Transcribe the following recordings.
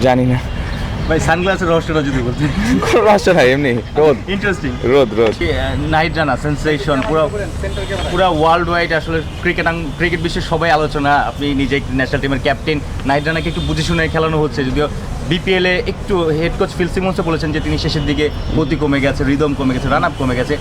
জানি না। ভাই সানগ্লাসের রহস্যটা যদি বলতেন কোনো রহস্য নাই এমনি। রোদ। ইন্টারেস্টিং রোদ রোদ। নাইট রানা সেন্সেশন পুরো পুরো ওয়ার্ল্ড ওয়াইড আসলে ক্রিকেট ক্রিকেট বিশ্বের সবাই আলোচনা। আপনি নিজে ন্যাশনাল টিমের ক্যাপ্টেন নাইট রানাকে একটু বুঝে শুনে খেলানো হচ্ছে? যদিও বিপিএলে একটু হেড কোচ ফিল সিমন্সও বলেছেন যে তিনি শেষের দিকে গতি কমে গেছে রিদম কমে গেছে রান আপ কমে গেছে।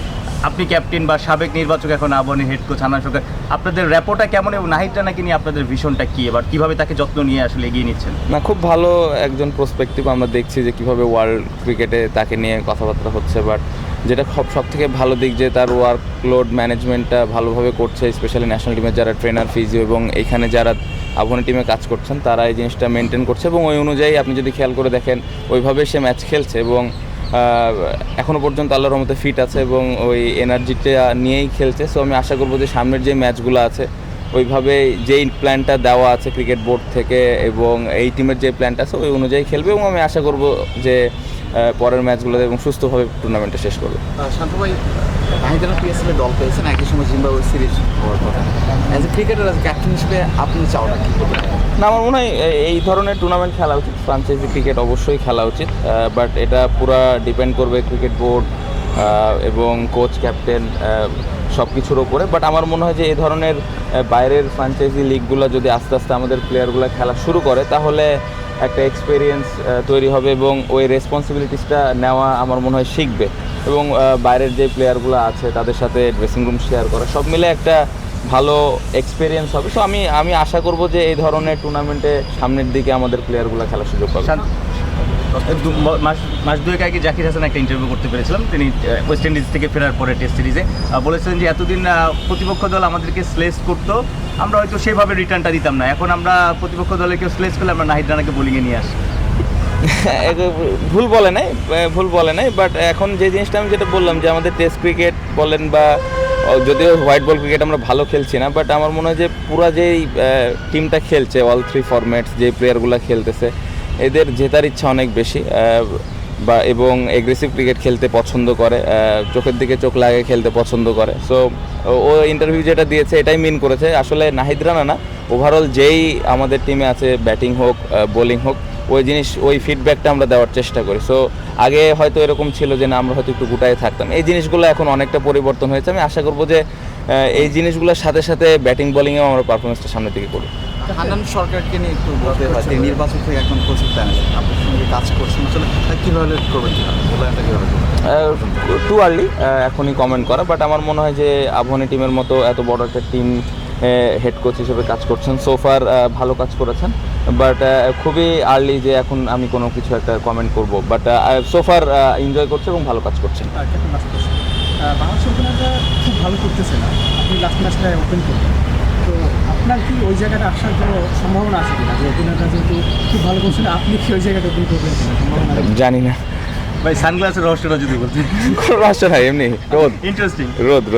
আপনি ক্যাপ্টেন বা সাবেক নির্বাচক এখন আবহানী হেড কোচ হান্নান সরকার আপনাদের র্যাপোটা কেমন এবং নাহিদ রানাকে নিয়ে আপনাদের ভীষণটা কী? এবার কীভাবে তাকে যত্ন নিয়ে আসলে এগিয়ে নিচ্ছেন? না খুব ভালো একজন প্রসপেক্টিভ আমরা দেখছি যে কীভাবে ওয়ার্ল্ড ক্রিকেটে তাকে নিয়ে কথাবার্তা হচ্ছে বাট যেটা সব সব থেকে ভালো দিক যে তার ওয়ার্কলোড ম্যানেজমেন্টটা ভালোভাবে করছে স্পেশালি ন্যাশনাল টিমের যারা ট্রেনার ফিজিও এবং এখানে যারা আবহানী টিমে কাজ করছেন, তারা এই জিনিসটা মেনটেন করছে এবং ওই অনুযায়ী আপনি যদি খেয়াল করে দেখেন, ওইভাবে সে ম্যাচ খেলছে এবং এখনও পর্যন্ত আল্লাহর রহমতে ফিট আছে এবং ওই এনার্জিটা নিয়েই খেলছে। সো আমি আশা করব যে সামনের যে ম্যাচগুলো আছে ওইভাবে যেই প্ল্যানটা দেওয়া আছে ক্রিকেট বোর্ড থেকে এবং এই টিমের যে প্ল্যানটা আছে ওই অনুযায়ী খেলবে এবং আমি আশা করব যে পরের ম্যাচগুলোতে এবং সুস্থভাবে টুর্নামেন্টটা শেষ করবে। শান্ত ভাই নাহিদানা পিএসএল দল পেয়েছেন একই সময় জিম্বাবুয়ে সিরিজ হওয়ার কথা। As a cricketer as captain হিসেবে আপনি চাওটা কি না আমার মনে হয় এই ধরনের টুর্নামেন্ট খেলা উচিত। ফ্রাঞ্চাইজি ক্রিকেট অবশ্যই খেলা উচিত বাট এটা পুরা ডিপেন্ড করবে ক্রিকেট বোর্ড এবং কোচ ক্যাপ্টেন সব কিছুর ওপরে। বাট আমার মনে হয় যে এই ধরনের বাইরের ফ্রাঞ্চাইজি লিগগুলো যদি আস্তে আস্তে আমাদের প্লেয়ারগুলো খেলা শুরু করে, তাহলে একটা এক্সপিরিয়েন্স তৈরি হবে এবং ওই রেসপন্সিবিলিটিসটা নেওয়া আমার মনে হয় শিখবে। এবং বাইরের যে প্লেয়ারগুলো আছে, তাদের সাথে ড্রেসিং রুম শেয়ার করা, সব মিলে একটা ভালো এক্সপিরিয়েন্স হবে। সো আমি আমি আশা করব যে এই ধরনের টুর্নামেন্টে সামনের দিকে আমাদের প্লেয়ারগুলো খেলার সুযোগ পাবে। মাস মাস দুয়েক আগে জাকির হাসান একটা ইন্টারভিউ করতে পেরেছিলাম। তিনি ওয়েস্ট ইন্ডিজ থেকে ফেরার পরে টেস্ট সিরিজে বলেছিলেন যে, এতদিন প্রতিপক্ষ দল আমাদেরকে স্লেস করতো। আমরা হয়তো সেভাবে রিটার্নটা দিতাম না। এখন আমরা প্রতিপক্ষ দলে কেউ স্লেস করলে আমরা নাহিদ রানাকে বোলিংয়ে নিয়ে আসি। ভুল বলে নাই ভুল বলে নাই বাট এখন যে জিনিসটা আমি যেটা বললাম যে, আমাদের টেস্ট ক্রিকেট বলেন বা যদিও হোয়াইট বল ক্রিকেট আমরা ভালো খেলছি না বাট আমার মনে হয় যে, পুরা যেই টিমটা খেলছে অল থ্রি ফরম্যাটস যে প্লেয়ারগুলো খেলতেছে এদের জেতার ইচ্ছা অনেক বেশি বা এবং এগ্রেসিভ ক্রিকেট খেলতে পছন্দ করে চোখের দিকে চোখ লাগে খেলতে পছন্দ করে। সো ও ইন্টারভিউ যেটা দিয়েছে এটাই মিন করেছে। আসলে নাহিদ রানা না ওভারঅল যেই আমাদের টিমে আছে ব্যাটিং হোক বোলিং হোক, ওই জিনিস, ওই ফিডব্যাকটা আমরা দেওয়ার চেষ্টা করি। সো আগে হয়তো এরকম ছিল যে না, আমরা হয়তো একটু গুটায় থাকতাম। এই জিনিসগুলো এখন অনেকটা পরিবর্তন হয়েছে। আমি আশা করব যে এই জিনিসগুলোর সাথে সাথে ব্যাটিং বোলিংয়েও আমরা পারফরমেন্সটা সামনের দিকে করি। হান্নান সরকারকে নিয়ে একটু বলতে হয় তিনি নির্বাচন থেকে একজন কোচিং প্ল্যান আপনার সঙ্গে কাজ করছেন আসলে। কীভাবে করবেন? মূল্যায়নটা কীভাবে করবেন? টু আর্লি এখনই কমেন্ট করা বাট আমার মনে হয় যে আবহানী টিমের মতো এত বড় একটা টিম হেড কোচ হিসেবে কাজ করছেন। সোফার ভালো কাজ করেছেন বাট খুবই আর্লি যে এখন আমি কোনো কিছু একটা কমেন্ট করব। বাট সোফার এনজয় করছে এবং ভালো কাজ করছেন বাংলাদেশ খুব ভালো করতেছে না। আপনি লাস্ট ম্যাচটা ওপেন করবেন কি ওই জায়গাটা আসার কোনো সম্ভাবনা আছে কিনা? যে ওপেনাররা যেহেতু খুব ভালো করছে না আপনি কি ওই জায়গাটা ওপেন করবেন সম্ভাবনা জানি না। ভাই সানগ্লাসের রহস্যটা যদি বলতে কোনো রহস্য নাই এমনি। রোদ। ইন্টারেস্টিং রোদ রোদ।